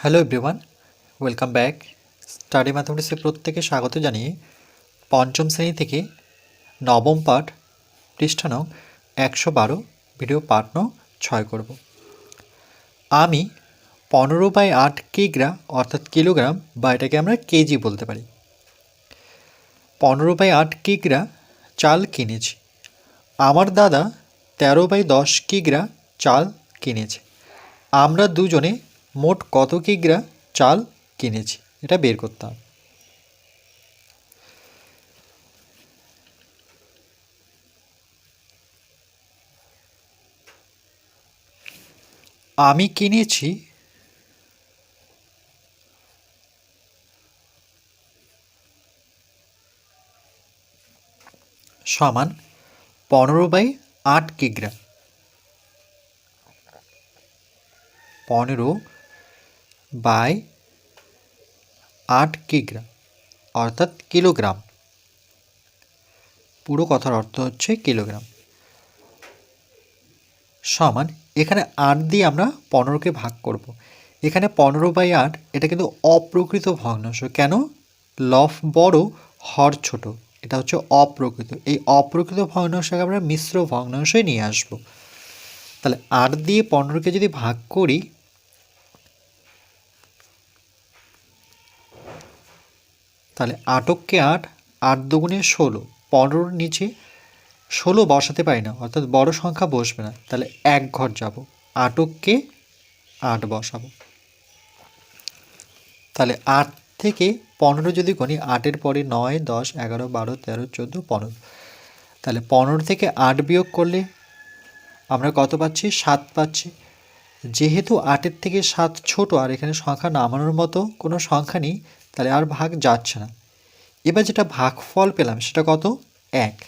Hello everyone welcome back study ম্যাথমেটিক্সে প্রত্যেকে স্বাগত জানিয়ে পঞ্চম শ্রেণি থেকে নবম পাঠ পৃষ্ঠা একশো বারো ভিডিও পাঠ ছয় করব। আমি পনেরো বাই আট কিগ্রা, অর্থাৎ কিলোগ্রাম, বা এটাকে আমরা কেজি বলতে পারি। পনেরো বাই আট কিগ্রা চাল কিনেছি। আমার দাদা তেরো বাই দশ কিগ্রা চাল কিনেছে। আমরা দুজনে মোট কত কিগ্রা চাল কিনেছি? এটা বের করতাম আমি কিনেছি সমান পনেরো বাই আট কিগ্রা। পনেরো বাই আট কিগ্রা, অর্থাৎ কিলোগ্রাম। পুরো কথার অর্থ হচ্ছে কিলোগ্রাম। সমান, এখানে আট দিয়ে আমরা পনেরোকে ভাগ করব। এখানে পনেরো বাই আট, এটা কিন্তু অপ্রকৃত ভগ্নাংশ। কেন? লফ বড়, হর ছোট। এটা হচ্ছে অপ্রকৃত। এই অপ্রকৃত ভগ্নাংশকে আমরা মিশ্র ভগ্নাংশে নিয়ে আসব। তাহলে আট দিয়ে পনেরোকে যদি ভাগ করি তাহলে আটককে আট আট দুগুণে ষোলো, পনেরোর নিচে ষোলো বসাতে পারি না, অর্থাৎ বড় সংখ্যা বসবে না, তাহলে এক ঘর যাব আটককে আট বসাবো। তাহলে আট থেকে পনেরো যদি গণি আটের পরে নয়, দশ, এগারো, বারো, তেরো, চোদ্দ, পনেরো, তাহলে পনেরো থেকে আট বিয়োগ করলে আমরা কত পাচ্ছি? সাত পাচ্ছি। যেহেতু আটের থেকে সাত ছোট, আর এখানে সংখ্যা নামানোর মতো কোনো সংখ্যা নেই তাহলে আর ভাগ যাচ্ছে না। এবার যেটা ভাগফল পেলাম, সেটা কত? এক।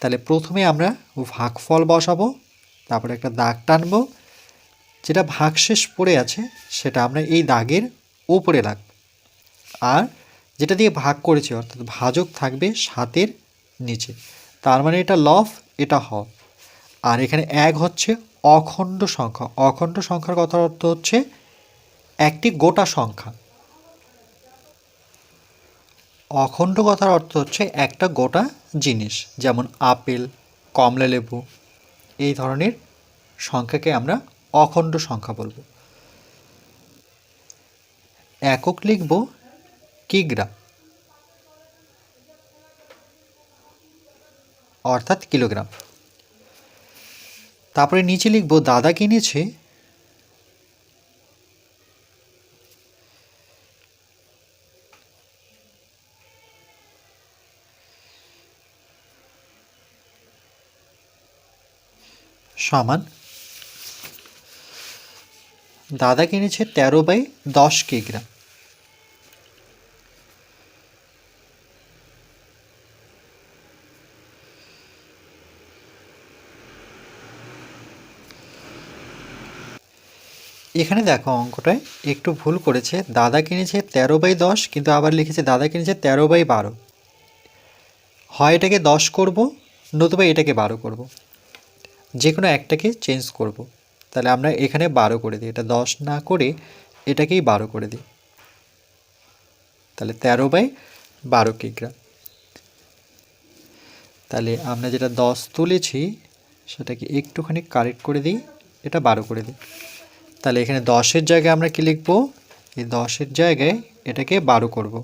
তাহলে প্রথমে আমরা ভাগফল বসাবো, তারপরে একটা দাগ টানবো। যেটা ভাগশেষ পড়ে আছে, সেটা আমরা এই দাগের ওপরে রাখব আর যেটা দিয়ে ভাগ করেছি, অর্থাৎ ভাজক থাকবে সাতের নিচে। তার মানে এটা লফ, এটা হ আর এখানে এক হচ্ছে অখণ্ড সংখ্যা। অখণ্ড সংখ্যার কথার অর্থ হচ্ছে একটি গোটা সংখ্যা। অখণ্ড কথার অর্থ হচ্ছে একটা গোটা জিনিস, যেমন আপেল, কমলা লেবু, এই ধরনের সংখ্যাকে আমরা অখণ্ড সংখ্যা বলব। একক লিখব কিগ্রা, অর্থাৎ কিলোগ্রাম। তারপরে নিচে লিখব, দাদা কিনেছে সমান। দাদা কিনেছে তেরো বাই দশ কিগ্রা এখানে দেখো অঙ্কটায় একটু ভুল করেছে। দাদা কিনেছে তেরো বাই দশ, কিন্তু আবার লিখেছে দাদা কিনেছে তেরো বাই বারো। হয় এটাকে দশ করব, নতুবা এটাকে বারো করব। যে কোনো একটাকে চেঞ্জ করব। তাহলে আমরা এখানে বারো করে দিই। এটা দশ না করে এটাকেই বারো করে দিই। তাহলে তেরো বাই বারো কিগ্রা। তাহলে আমরা যেটা দশ তুলেছি, সেটাকে একটুখানি কারেক্ট করে দিই। এটা বারো করে দিই। তাহলে এখানে দশের জায়গায় আমরা কি লিখব? এই দশের জায়গায় এটাকে বারো করব।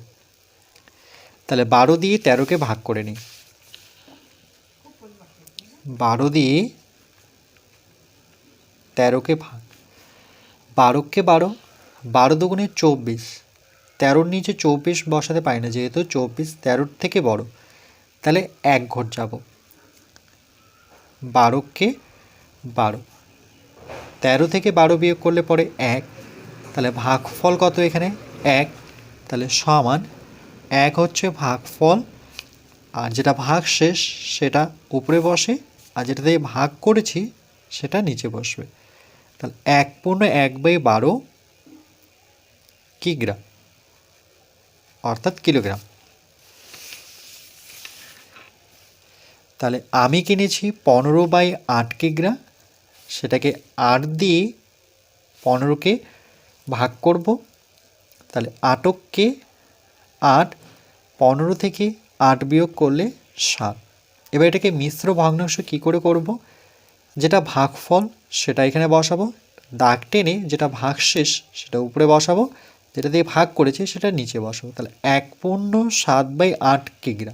তাহলে বারো দিয়ে তেরোকে ভাগ করে নিই। বারো দিয়ে তেরোকে ভাগ। বারোকে বারো বারো দুগুণে চব্বিশ। তেরোর নিচে চব্বিশ বসাতে পারি না, যেহেতু চব্বিশ তেরোর থেকে বড়। তাহলে এক ঘর যাব। বারোকে বারো। তেরো থেকে বারো বিয়োগ করলে পরে এক। তাহলে ভাগফল কত এখানে? এক। তাহলে সমান এক হচ্ছে ভাগফল। আর যেটা ভাগ শেষ, সেটা উপরে বসে। আর যেটা দিয়ে ভাগ করেছি, সেটা নিচে বসবে। তাহলে এক পূর্ণ এক বাই বারো কিগ্রা অর্থাৎ কিলোগ্রাম। তাহলে আমি কিনেছি পনেরো বাই আট কিগ্রা সেটাকে আট দিয়ে পনেরোকে ভাগ করব। তাহলে আটককে আট, পনেরো থেকে আট বিয়োগ করলে সাত। এবার এটাকে মিশ্র ভগ্নাংশ কী করে করব? যেটা ভাগফল সেটা এখানে বসাবো। দাগ টেনে যেটা ভাগ শেষ সেটা উপরে বসাবো। যেটা দিয়ে ভাগ করেছে সেটা নিচে বসাবো। তাহলে এক পূর্ণ সাত বাই আট কিগ্রা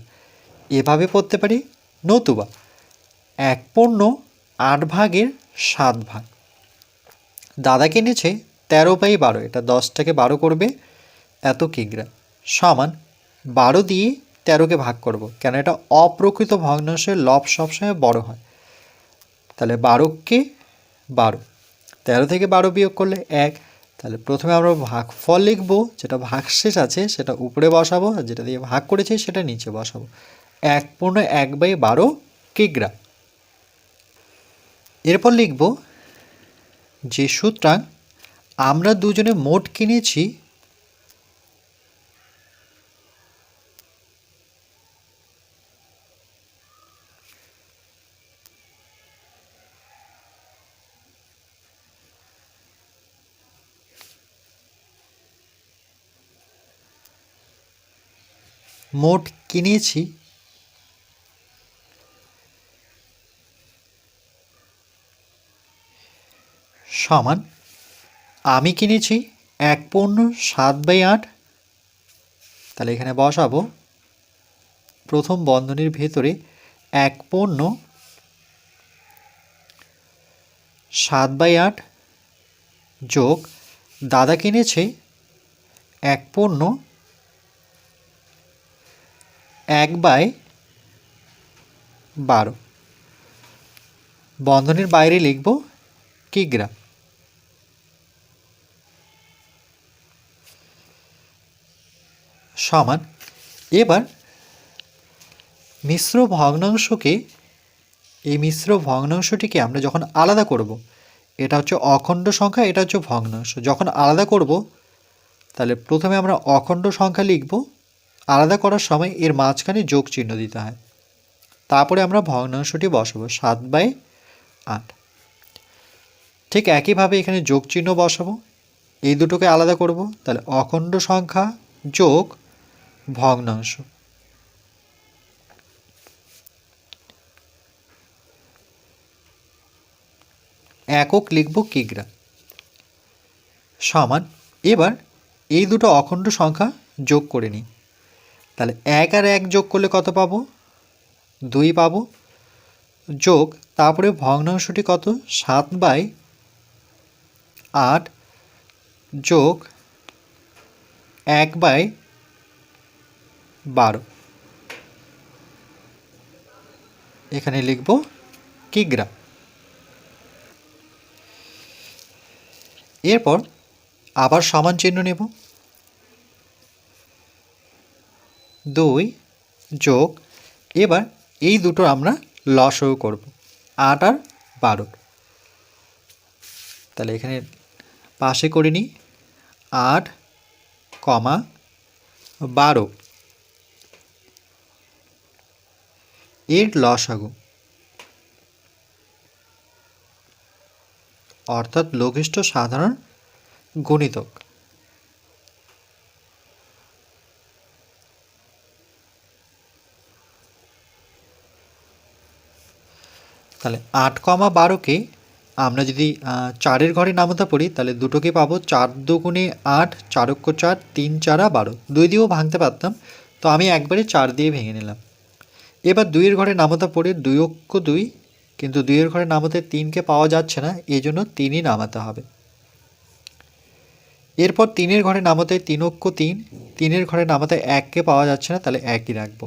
এভাবে পড়তে পারি নতুবা এক পূর্ণ আট ভাগের সাত ভাগ। দাদা কিনেছে তেরো বাই বারো। এটা দশটাকে বারো করবে, এত কিগ্রা সমান বারো দিয়ে তেরোকে ভাগ করব। কেন? এটা অপ্রকৃত ভগ্নাংশের লব সবসময় বড় হয়। তাহলে বারোকে বারো। তেরো থেকে বারো বিয়োগ করলে এক। তাহলে প্রথমে আমরা ভাগ ফল লিখব, যেটা ভাগশেষ আছে, সেটা উপরে বসাবো, আর যেটা দিয়ে ভাগ করেছে সেটা নিচে বসাবো। এক পূর্ণ এক বাই বারো কিগ্রা। এরপর লিখব যে সুতরাং আমরা দুজনে মোট কিনেছি মোট কিনেছি। সমান, আমি কিনেছি এক পণ্য সাত বাই আট। তাহলে এখানে বসাবো। প্রথম বন্ধনীর ভেতরে এক পণ্য সাত বাই আট যোগ দাদা কিনেছে এক পণ্য এক বাই বারো। বন্ধনীর বাইরে লিখব কিগ্রা সমান এবার মিশ্র ভগ্নাংশকে, এই মিশ্র ভগ্নাংশটিকে আমরা যখন আলাদা করব, এটা হচ্ছে অখণ্ড সংখ্যা, এটা হচ্ছে ভগ্নাংশ। যখন আলাদা করব, তাহলে প্রথমে আমরা অখণ্ড সংখ্যা লিখব আলাদা করার সময় এর মাঝখানে যোগ চিহ্ন দিতে হয়। তারপরে আমরা ভগ্নাংশটি বসাবো সাত বাই আট। ঠিক একইভাবে এখানে যোগ চিহ্ন বসাবো। এই দুটোকে আলাদা করব। তাহলে অখণ্ড সংখ্যা যোগ ভগ্নাংশ। একক লিখব কিগ্রা। সমান। এবার এই দুটো অখণ্ড সংখ্যা যোগ করে নিই। তাহলে এক আর এক যোগ করলে কত পাবো? দুই পাবো। যোগ, তারপরে ভগ্নাংশটি কত? সাত বাই আট। যোগ, এক বাই বারো। এখানে লিখব কিগ্রা এরপর আবার সমান চিহ্ন নেব। দুই যোগ, এবার এই দুটো আমরা লসও করব, আট আর বারো। তাহলে এখানে পাশে করে নিই, আট কমা বারো। এর লসাগু অর্থাৎ লঘিষ্ঠ সাধারণ গণিতক। তাহলে আট কমা বারোকে আমরা যদি চারের ঘরে নামতা পড়ি, তাহলে দুটোকে পাবো চার দুগুণে আট চারক্য চার, তিন চারা বারো। দুই দিয়েও ভাঙতে পারতাম, তো আমি একবারে চার দিয়ে ভেঙে নিলাম। এবার দুইয়ের ঘরে নামতা পড়ে দুই অক্ষ দুই, কিন্তু দুইয়ের ঘরে নামাতে তিনকে পাওয়া যাচ্ছে না এই জন্য তিনই নামাতে হবে। এরপর তিনের ঘরে নামাতে তিন অক্ষ তিন, তিনের ঘরে নামাতে এককে পাওয়া যাচ্ছে না, তাহলে একই রাখব।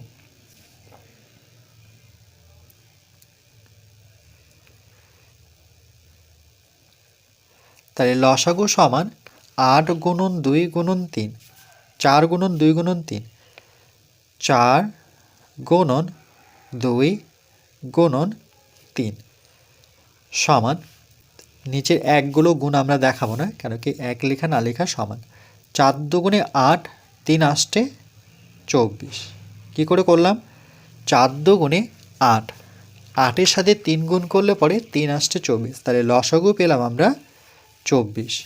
তাহলে লসাগু সমান আট গুণন দুই গুণন তিন, চার গুণন দুই গুণন তিন, চার গুণন দুই গুণন তিন সমান, নিচের একগুলো গুণ আমরা দেখাবো না, কেন কি এক লেখা না লেখা সমান। চার দুগুণে আট তিন আষ্টে চব্বিশ। কী করে করলাম? চার দুগুণে আট। আটের সাথে তিন গুণ করলে পরে তিন আষ্টে চব্বিশ। তাহলে লসাগু পেলাম আমরা চব্বিশ।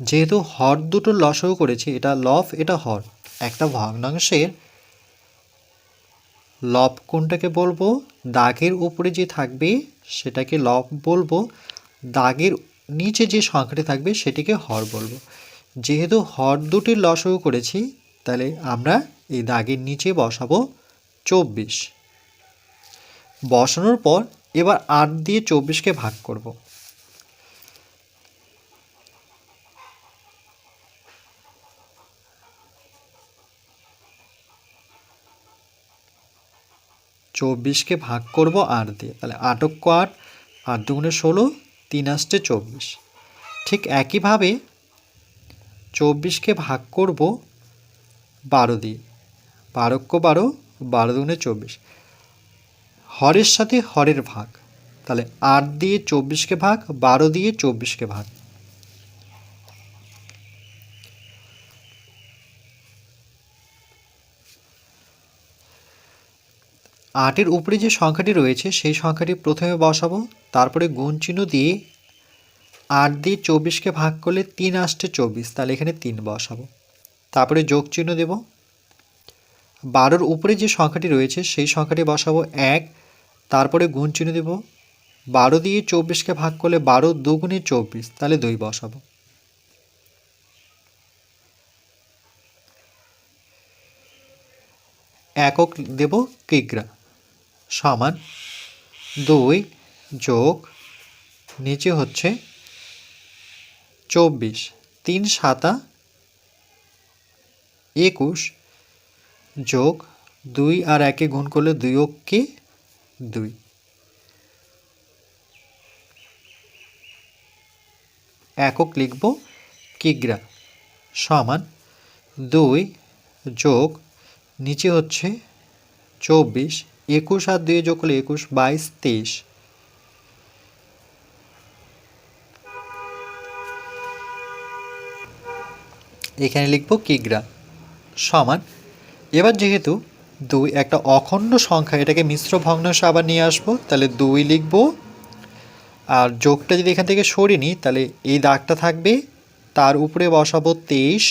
যেহেতু হর দুটো লসও করেছি, এটা লফ, এটা হর। একটা ভগ্নাংশের লব কোনটাকে বলব? দাগের উপরে যে থাকবে, সেটাকে লব বলব। দাগের নিচে যে সংখ্যাটি থাকবে, সেটিকে হর বলব। যেহেতু হর দুটির লসও করেছি, তাহলে আমরা এই দাগের নিচে বসাবো চব্বিশ। বসানোর পর এবার আট দিয়ে চব্বিশকে ভাগ করব। চব্বিশকে ভাগ করব আট দিয়ে, তাহলে আটক্য আট আট দুগুণে ষোলো, তিন আসছে চব্বিশ। ঠিক একইভাবে চব্বিশকে ভাগ করব বারো দিয়ে। বারক্য বারো বারো দুগুণে চব্বিশ। হরের সাথে হরের ভাগ। তাহলে আট দিয়ে চব্বিশকে ভাগ, বারো দিয়ে চব্বিশকে ভাগ। আটের উপরে যে সংখ্যাটি রয়েছে, সেই সংখ্যাটি প্রথমে বসাবো, তারপরে গুণ চিহ্ন দিয়ে আট দিয়ে চব্বিশকে ভাগ করলে তিন আসছে চব্বিশ, তাহলে এখানে তিন বসাবো। তারপরে যোগ চিহ্ন দেব। বারোর উপরে যে সংখ্যাটি রয়েছে, সেই সংখ্যাটি বসাবো এক, তারপরে গুণ চিহ্ন দেব। বারো দিয়ে চব্বিশকে ভাগ করলে বারো দুগুণে চব্বিশ, তাহলে দুই বসাবো। একক দেব কিগ্রা সমান দুই যোগ, নিচে হচ্ছে চব্বিশ, তিন সাতা, একুশ যোগ দুই আর একে গুণ করলে দুই অক্ষে দুই। একক লিখব কিগ্রা সমান দুই যোগ নিচে হচ্ছে চব্বিশ, একুশ আর দুই যোগ করলে একুশ, বাইশ, তেইশ। এখানে লিখব কিগ্রা সমান। এবার যেহেতু দুই একটা অখণ্ড সংখ্যা, এটাকে মিশ্র ভগ্নাংশ আবার নিয়ে আসব, তাহলে দুই লিখব। আর যোগটা যদি এখান থেকে সরিয়ে নিই, তাহলে এই দাগটা থাকবে, তার উপরে বসাবো তেইশ,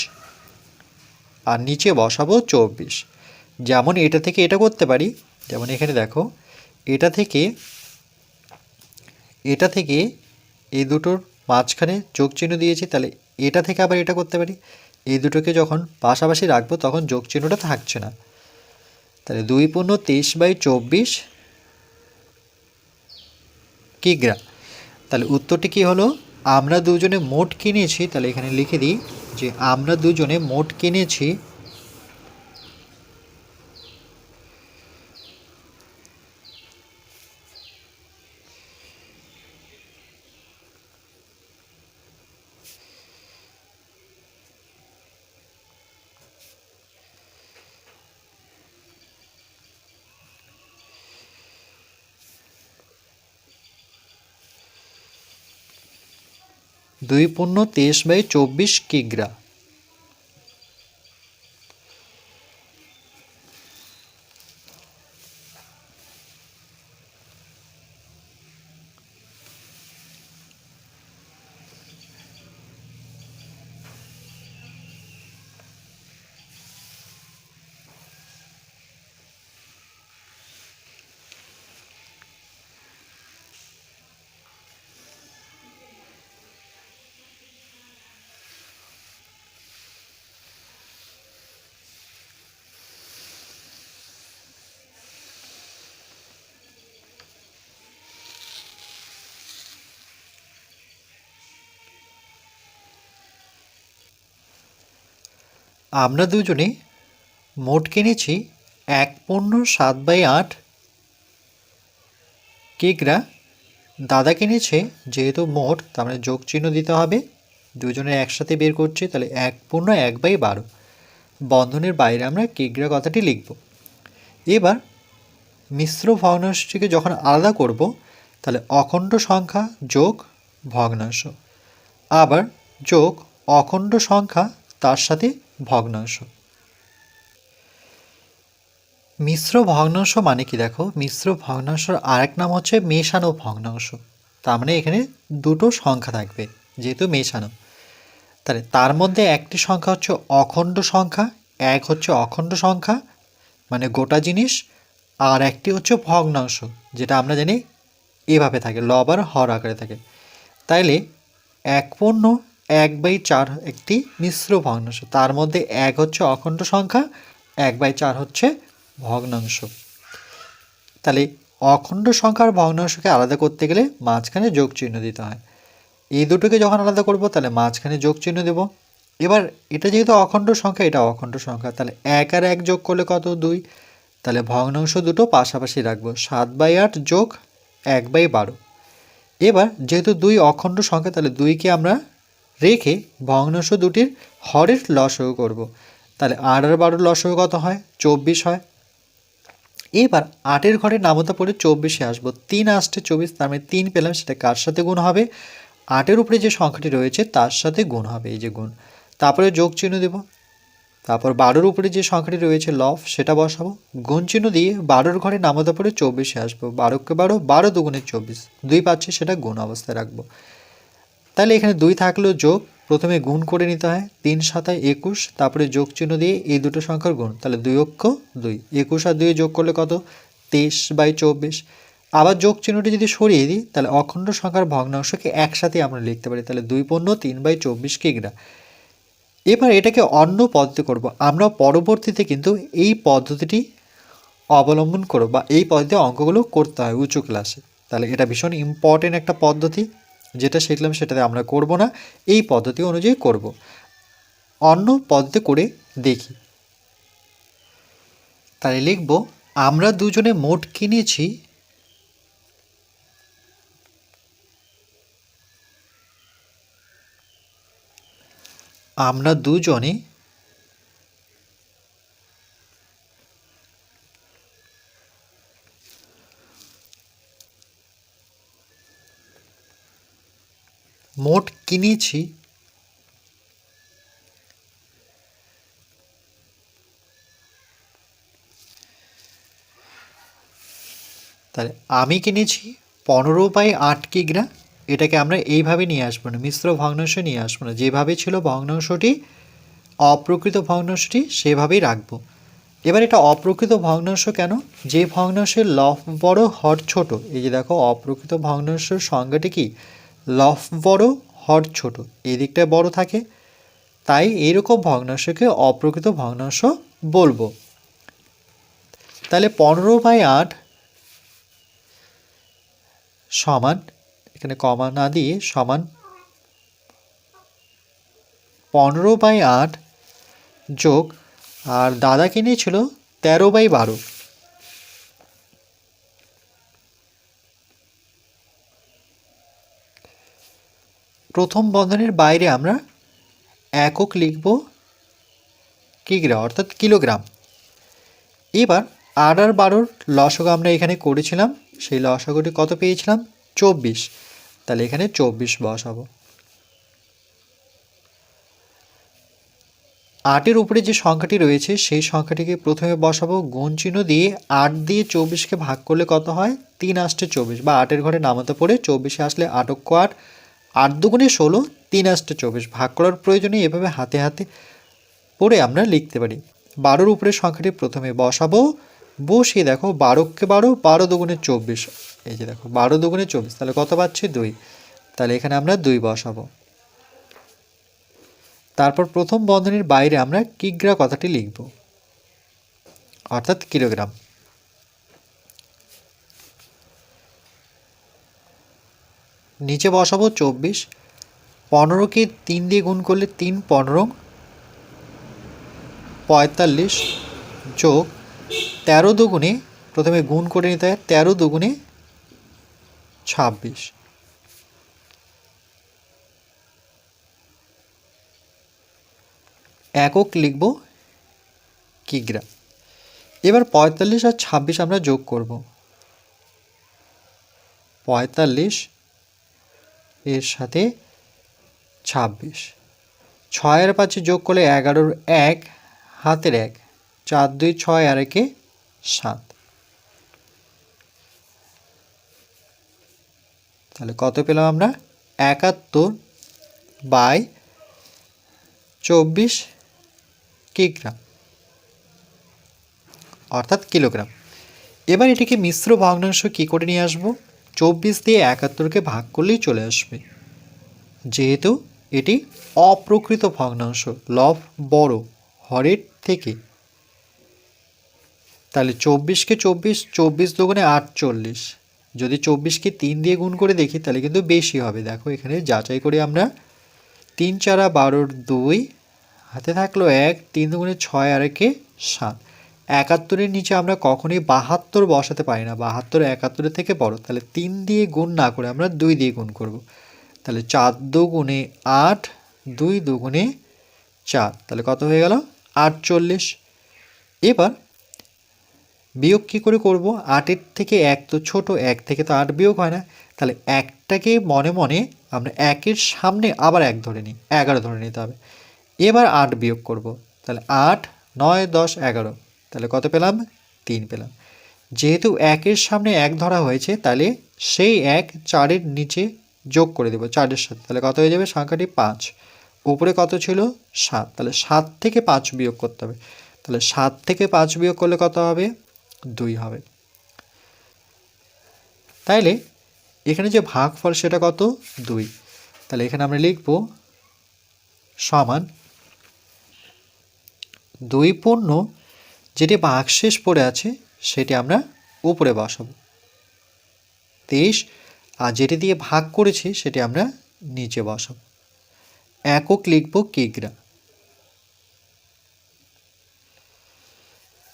আর নিচে বসাবো চব্বিশ। যেমন এটা থেকে এটা করতে পারি, যেমন এখানে দেখো, এটা থেকে এটা থেকে এই দুটোর মাঝখানে যোগ চিহ্ন দিয়েছি, তাহলে এটা থেকে আবার এটা করতে পারি। এই দুটোকে যখন পাশাপাশি রাখব, তখন যোগ চিহ্নটা থাকছে না। তাহলে দুই পূর্ণ তেইশ বাই চব্বিশ কিগ্রা তাহলে উত্তরটি কি হলো? আমরা দুজনে মোট কিনেছি, তাহলে এখানে লিখে দিই যে আমরা দুজনে মোট কিনেছি দুই পণ্য তেইশ বাই চব্বিশ কিগ্রা। আমরা দুজনে মোট কিনেছি এক পণ্য সাত বাই আট। কেকরা, দাদা কিনেছে যেহেতু মোট, তার মানে যোগ চিহ্ন দিতে হবে। দুজনের একসাথে বের করছি, তাহলে এক পূর্ণ এক বাই বারো। বন্ধনের বাইরে আমরা কিগ্রা কথাটি লিখব। এবার মিশ্র ভগ্নাংশটিকে যখন আলাদা করব, তাহলে অখণ্ড সংখ্যা যোগ ভগ্নাংশ। আবার যোগ অখণ্ড সংখ্যা তার সাথে ভগ্নাংশ। মিশ্র ভগ্নাংশ মানে কি দেখো? মিশ্র ভগ্নাংশের আরেক নাম হচ্ছে মেশানো ভগ্নাংশ। তার মানে এখানে দুটো সংখ্যা থাকবে, যেহেতু মেশানো। তাহলে তার মধ্যে একটি সংখ্যা হচ্ছে অখণ্ড সংখ্যা, এক হচ্ছে অখণ্ড সংখ্যা মানে গোটা জিনিস, আর একটি হচ্ছে ভগ্নাংশ, যেটা আমরা জানি এভাবে থাকে লব আর হর আকারে থাকে। তাইলে এক পূর্ণ এক বাই চার একটি মিশ্র ভগ্নাংশ। তার মধ্যে এক হচ্ছে অখণ্ড সংখ্যা, এক বাই চার হচ্ছে ভগ্নাংশ। তাহলে অখণ্ড সংখ্যার ভগ্নাংশকে আলাদা করতে গেলে মাঝখানে যোগ চিহ্ন দিতে হয়। এই দুটোকে যখন আলাদা করব, তাহলে মাঝখানে যোগ চিহ্ন দেব। এবার এটা যেহেতু অখণ্ড সংখ্যা, এটা অখণ্ড সংখ্যা। তাহলে এক আর এক যোগ করলে কত? দুই। তাহলে ভগ্নাংশ দুটো পাশাপাশি রাখব। সাত বাই আট যোগ এক বাই বারো। এবার যেহেতু দুই অখণ্ড সংখ্যা, তাহলে দুইকে আমরা রেখে ভগ্নাংশ দুটির হরের লসও করব। তাহলে আট আর বারোর লসও কত হয়? চব্বিশ হয়। এবার আটের ঘরে নামতা পড়ে চব্বিশে আসব। তিন আসছে চব্বিশ, তার মানে তিন পেলাম, সেটা কার সাথে গুণ হবে? আটের উপরে যে সংখ্যাটি রয়েছে, তার সাথে গুণ হবে এই যে গুণ। তারপরে যোগ চিহ্ন দেব। তারপর বারোর উপরে যে সংখ্যাটি রয়েছে, লফ, সেটা বসাবো। গুণ চিহ্ন দিয়ে বারোর ঘরে নামতা পড়ে চব্বিশে আসব। বারোকে বারো বারো দুগুণের চব্বিশ। দুই পাচ্ছে সেটা গুণ অবস্থায় রাখব। তাহলে এখানে দুই থাকলেও যোগ, প্রথমে গুণ করে নিতে হয়, তিন সাতায় একুশ, তারপরে যোগ চিহ্ন দিয়ে এই দুটো সংখ্যার গুণ, তাহলে দুই অক্ষ, দুই। একুশ আর দুই যোগ করলে কত? তেইশ বাই চব্বিশ। আবার যোগ চিহ্নটি যদি সরিয়ে দিই, তাহলে অখণ্ড সংখ্যার ভগ্নাংশকে একসাথে আমরা লিখতে পারি, তাহলে দুই পণ্য তিন বাই চব্বিশ কিগ্রা এবার এটাকে অন্য পদ্ধতি করব। আমরা পরবর্তীতে কিন্তু এই পদ্ধতিটি অবলম্বন করব বা এই পদ্ধতি অঙ্কগুলো করতে হয় উঁচু ক্লাসে তাহলে এটা ভীষণ ইম্পর্টেন্ট একটা পদ্ধতি। যেটা শিখলাম সেটাতে আমরা করব না, এই পদ্ধতি অনুযায়ী করব। অন্য পদ্ধতি করে দেখি। তাহলে লিখব, আমরা দুজনে মোট কিনেছি আমরা দুজনে মোট কিনেছি। তাহলে আমি কিনেছি, পনেরো বাই আট কিগ্রা এটাকে আমরা এইভাবে নিয়ে আসব না, মিশ্র ভগ্নাংশ নিয়ে আসব না। যেভাবে ছিল ভগ্নাংশটি, অপ্রকৃত ভগ্নাংশটি সেভাবেই রাখব। এবার এটা অপ্রকৃত ভগ্নাংশ কেন? যে ভগ্নাংশের লফ বড় হর ছোট, এই যে দেখো, অপ্রকৃত ভগ্নাংশের সংজ্ঞাটি কি? লফ বড়, হর ছোট। এই দিকটায় বড় থাকে। তাই এরকম ভগ্নাংশকে অপ্রকৃত ভগ্নাংশ বলব। তাহলে পনেরো বাই আট সমান, এখানে কমা না দিয়ে সমান পনেরো বাই আট যোগ, আর দাদা কিনেছিল তেরো বাই বারো। প্রথম বন্ধনের বাইরে আমরা একক লিখব কিগ্রা, অর্থাৎ কিলোগ্রাম। এবার আট আর বারোর লসক আমরা এখানে করেছিলাম, সেই লসাগুটি কত পেয়েছিলাম? চব্বিশ। তাহলে এখানে চব্বিশ বসাবো। আটের উপরে যে সংখ্যাটি রয়েছে, সেই সংখ্যাটিকে প্রথমে বসাবো, গুণ চিহ্ন দিয়ে আট দিয়ে চব্বিশকে ভাগ করলে কত হয়? তিন আসছে চব্বিশ, বা আটের ঘরে নামাতে পড়ে চব্বিশে আসলে আটক্য আট আট দুগুণে ষোলো, তিন আসতে চব্বিশ। ভাগ করার প্রয়োজনে এভাবে হাতে হাতে পড়ে আমরা লিখতে পারি। বারোর উপরে সংখ্যাটি প্রথমে বসাবো। বসিয়ে দেখো, বারোকে বারো বারো দুগুণে চব্বিশ। এই যে দেখো, বারো দুগুণে চব্বিশ, তাহলে কত পাচ্ছি? দুই। তাহলে এখানে আমরা দুই বসাবো। তারপর প্রথম বন্ধনীর বাইরে আমরা কিগ্রা কথাটি লিখব। অর্থাৎ কিলোগ্রাম। নিচে বসাবো চব্বিশ, পনেরোকে তিন দিয়ে গুণ করলে তিন পনেরো, পঁয়তাল্লিশ যোগ তেরো দুগুণে, প্রথমে গুণ করে নিতে হয় তেরো দুগুণে ছাব্বিশ। একক লিখব কিগ্রা। এবার পঁয়তাল্লিশ আর ছাব্বিশ আমরা যোগ করব। পঁয়তাল্লিশ এর সাথে ছাব্বিশ। ছয়ের পাঁচে যোগ করলে এগারোর এক, হাতের এক। চার, দুই, ছয়, আর একে সাত। তাহলে কত পেলাম আমরা? একাত্তর বাই চব্বিশ কিগ্রাম, অর্থাৎ কিলোগ্রাম। এবার এটিকে মিশ্র ভগ্নাংশ কী করে নিয়ে আসব? চব্বিশ দিয়ে একাত্তরকে ভাগ করলেই চলে আসবে। যেহেতু এটি অপ্রকৃত ভগ্নাংশ, লব বড়, হরের থেকে। তাহলে চব্বিশকে চব্বিশ চব্বিশ দোকানে আটচল্লিশ। যদি চব্বিশকে তিন দিয়ে গুণ করে দেখি, তাহলে কিন্তু বেশি হবে। দেখো, এখানে যাচাই করে আমরা। তিন চারা বারোর দুই, হাতে থাকল এক, তিন দুগুণে ছয় আর একে সাত। একাত্তরের নিচে আমরা কখনোই বাহাত্তর বসাতে পারি না। বাহাত্তর একাত্তরের থেকে বড়। তাহলে তিন দিয়ে গুণ না করে আমরা দুই দিয়ে গুণ করব। তাহলে চার দুগুণে আট, দুই দুগুণে চার। তাহলে কত হয়ে গেল? আটচল্লিশ। এবার বিয়োগ কী করে করব? আটের থেকে এক তো ছোট, এক থেকে তো আট বিয়োগ হয় না। তাহলে একটাকে মনে মনে আমরা একের সামনে আবার এক ধরে নিই, এগারো ধরে নিতে হবে। এবার আট বিয়োগ করব। তাহলে আট, নয়, দশ, এগারো। তাহলে কত পেলাম? তিন পেলাম। যেহেতু একের সামনে এক ধরা হয়েছে, তাহলে সেই এক চারের নিচে যোগ করে দেবো, চারের সাথে। তাহলে কত হয়ে যাবে? সংখ্যাটি পাঁচ। উপরে কত ছিল? সাত। তাহলে সাত থেকে পাঁচ বিয়োগ করতে হবে। তাহলে সাত থেকে পাঁচ বিয়োগ করলে কত হবে? দুই হবে। তাইলে এখানে যে ভাগফল সেটা কত? দুই। তাহলে এখানে আমরা লিখব সমান দুই পূর্ণ যেটি ভাগশেষ পড়ে আছে, সেটি আমরা উপরে বসাবো। তেইশ, আর যেটি দিয়ে ভাগ করেছি, সেটি আমরা নিচে বসাবো। একক লিখব কিগ্রা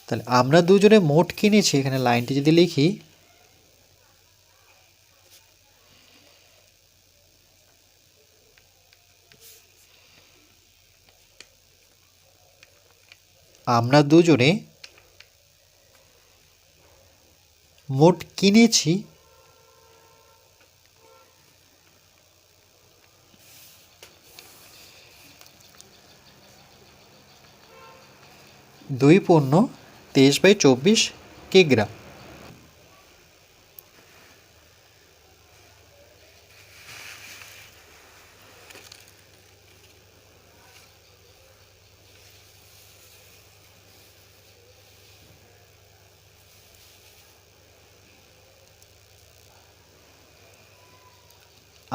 তাহলে আমরা দুজনে মোট কিনেছি, এখানে লাইনটি যদি লিখি। আমরা দুজনে মোট কিনেছি দুই পণ্য তেইশ বাই চব্বিশ কিগ্রা।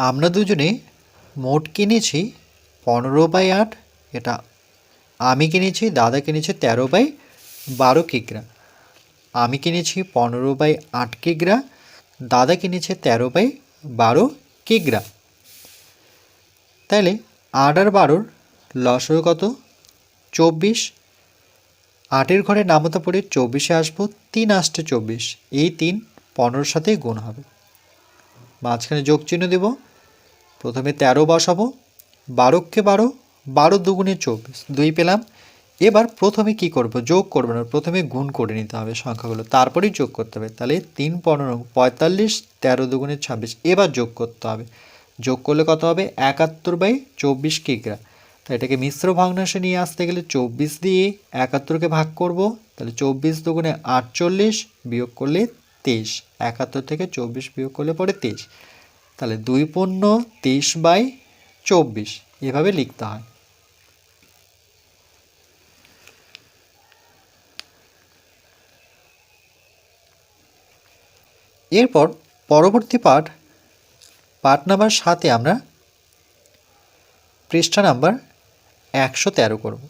আমরা দুজনে মোট কিনেছি পনেরো বাই আট, এটা আমি কিনেছি, দাদা কিনেছে তেরো বাই বারো কিগ্রা। আমি কিনেছি পনেরো বাই আট কিগ্রা, দাদা কিনেছে তেরো বাই বারো কিগ্রা। তাহলে আট আর বারোর লসও কত? চব্বিশ। আটের ঘরে নামতা পড়ে চব্বিশে আসব, তিন আসতে চব্বিশ। এই তিন পনেরোর সাথে গুণ হবে। মাঝখানে যোগ চিহ্ন দেব। প্রথমে তেরো বসাবো, বারোকে বারো বারো দুগুণে চব্বিশ, দুই পেলাম। এবার প্রথমে কি করব? যোগ করব না, প্রথমে গুণ করে নিতে হবে সংখ্যাগুলো, তারপরেই যোগ করতে হবে। তাহলে তিন পনেরো, পঁয়তাল্লিশ, তেরো দুগুণে ছাব্বিশ, এবার যোগ করতে হবে। যোগ করলে কত হবে? একাত্তর বাই চব্বিশ কিগ্রা তাই এটাকে মিশ্র ভগ্নাংশে নিয়ে আসতে গেলে চব্বিশ দিয়ে একাত্তরকে ভাগ করব। তাহলে চব্বিশ দুগুণে আটচল্লিশ বিয়োগ করলে তেইশ, একাত্তর থেকে চব্বিশ বিয়োগ করলে পরে তেইশ। তাহলে দুই পণ্য তেইশ বাই চব্বিশ। এভাবে লিখতে হয়। এরপর পরবর্তী পাঠ পাঠ নাম্বার সাতে আমরা পৃষ্ঠা নাম্বার একশো তেরো করব।